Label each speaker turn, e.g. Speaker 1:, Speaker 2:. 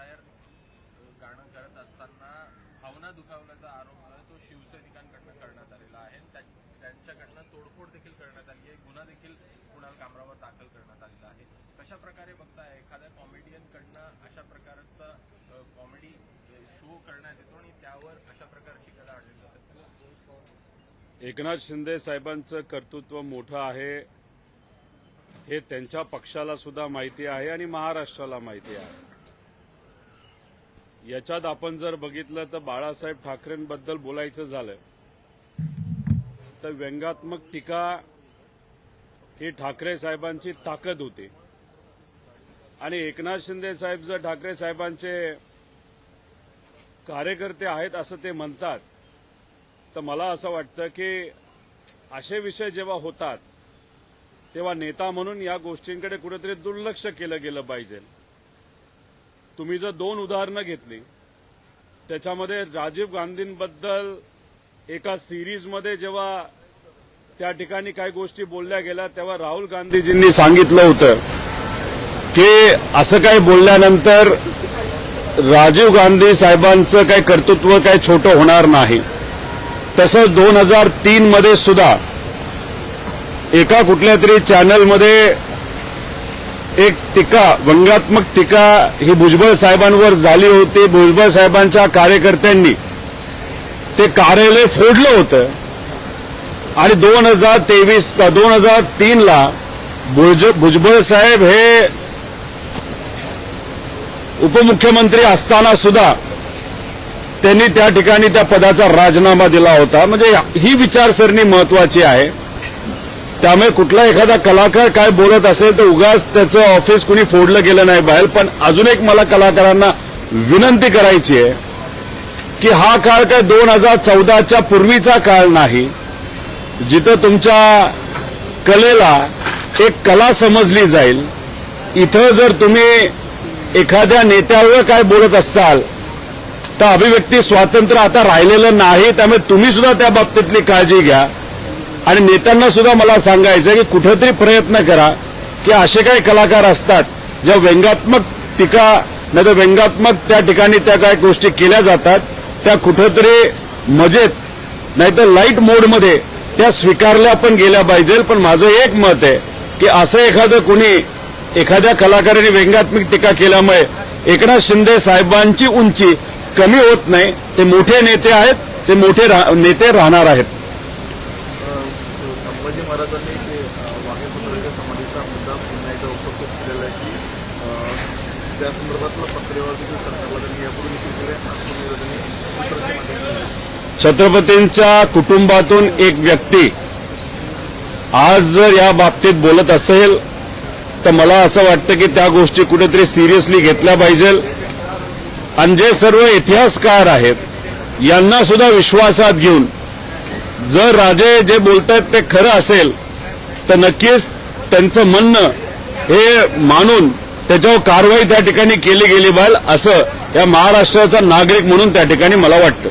Speaker 1: Tyre गाणं करत असताना भावना दुखावल्याचा आरोप तो शिवसैनिकांकडनं करण्यात आलेला आहे. त्यांच्याकडनं तोडफोड देखील करण्यात आली आहे. गुन्हा देखील कुणाल कामरावर दाखल करण्यात आलेला आहे. कशा प्रकारे बघताय? एखाद्या कॉमेडियनकडनं अशा प्रकारचा कॉमेडी शो करण्यात येतो आणि त्यावर अशा प्रकारची कला आणली जाते?
Speaker 2: एकनाथ शिंदे साहेबांचं कर्तृत्व मोठं आहे. हे त्यांच्या पक्षाला सुद्धा माहिती आहे आणि महाराष्ट्राला माहिती आहे. याच्यात आपण जर बघितलं तर बाळासाहेब ठाकरेंबद्दल बोलायचं झालं तर व्यंगात्मक टीका ही ठाकरे साहेबांची ताकद होती. आणि एकनाथ शिंदे साहेब जर ठाकरे साहेबांचे कार्यकर्ते आहेत असं ते म्हणतात तर मला असं वाटतं की असे विषय जेव्हा होतात तेव्हा नेता म्हणून या गोष्टींकडे कुठेतरी दुर्लक्ष केलं गेलं पाहिजे. तुम्ही जर दोन उदाहरणं घेतली त्याच्यामध्ये राजीव गांधींबद्दल एका सिरीजमध्ये जेव्हा त्या ठिकाणी काही गोष्टी बोलल्या गेल्या तेव्हा राहुल गांधीजींनी सांगितलं होतं की असं काही बोलल्यानंतर राजीव गांधी साहेबांचं काही कर्तृत्व काही छोटं होणार नाही. तसंच दोन हजार तीन मध्ये सुद्धा एका कुठल्या तरी चॅनलमध्ये एक टीका व्यंगात्मक टीका ही भुजबळ साहेबांवर झाली होती भुजबळ साहेबांच्या कार्यकर्त्यांनी. ते कार्यालय फोडलं होतं. आणि दोन हजार तेवीस दोन हजार तीन ला भुज भुजबळ साहेब हे उपमुख्यमंत्री असताना सुद्धा त्यांनी त्या ठिकाणी त्या पदाचा राजीनामा दिला होता. म्हणजे ही विचारसरणी महत्वाची आहे. त्यामुळे कुठला एखादा कलाकार काय बोलत असेल तर उगाच त्याचं ऑफिस कुणी फोडलं गेलं नाही बाहेर. पण अजून एक मला कलाकारांना विनंती करायची आहे की हा काळ काय दोन हजार चौदाच्या पूर्वीचा काळ नाही. जिथं तुमच्या कलेला एक कला समजली जाईल. इथं जर तुम्ही एखाद्या नेत्यावर काय बोलत असाल तर अभिव्यक्ती स्वातंत्र्य आता राहिलेलं नाही. त्यामुळे तुम्ही सुद्धा त्या बाबतीतली काळजी घ्या. आणि नेत्यांना सुद्धा मला सांगायचं की कुठंतरी प्रयत्न करा की असे काही कलाकार असतात ज्या व्यंगात्मक टीका नाही तर व्यंगात्मक त्या ठिकाणी त्या काही गोष्टी केल्या जातात त्या कुठंतरी मजेत नाही तर लाइट मोडमध्ये त्या स्वीकारल्या पण गेल्या पाहिजे. पण माझं एक मत आहे की असं एखादं कुणी एखाद्या कलाकाराने व्यंगात्मक टीका केल्यामुळे एकनाथ शिंदे साहेबांची उंची कमी होत नाही ते मोठे नेते आहेत ते मोठे रा- नेते राहणार आहेत.
Speaker 3: महाराजांनी ते वाघेपुत्राच्या समाधीचा मुद्दा पुन्हा एकदा उपस्थित केलेला आहे की त्या संदर्भातला पत्रव्यवहार देखील सरकारला त्यांनी यापूर्वी केलेलं आहे.
Speaker 2: छत्रपतींच्या कुटुंबातून एक व्यक्ती आज जर या बाबतीत बोलत असेल तर मला असं वाटतं की त्या गोष्टी कुठेतरी सिरियसली घेतल्या पाहिजे आणि जे सर्व इतिहासकार आहेत यांना सुद्धा विश्वासात घेऊन जर राजे जे बोलतायत ते खरं असेल तर नक्कीच त्यांचं म्हणणं हे मानून त्याच्यावर कारवाई त्या ठिकाणी केली गेली बाल असं या महाराष्ट्राचा नागरिक म्हणून त्या ठिकाणी मला वाटतं.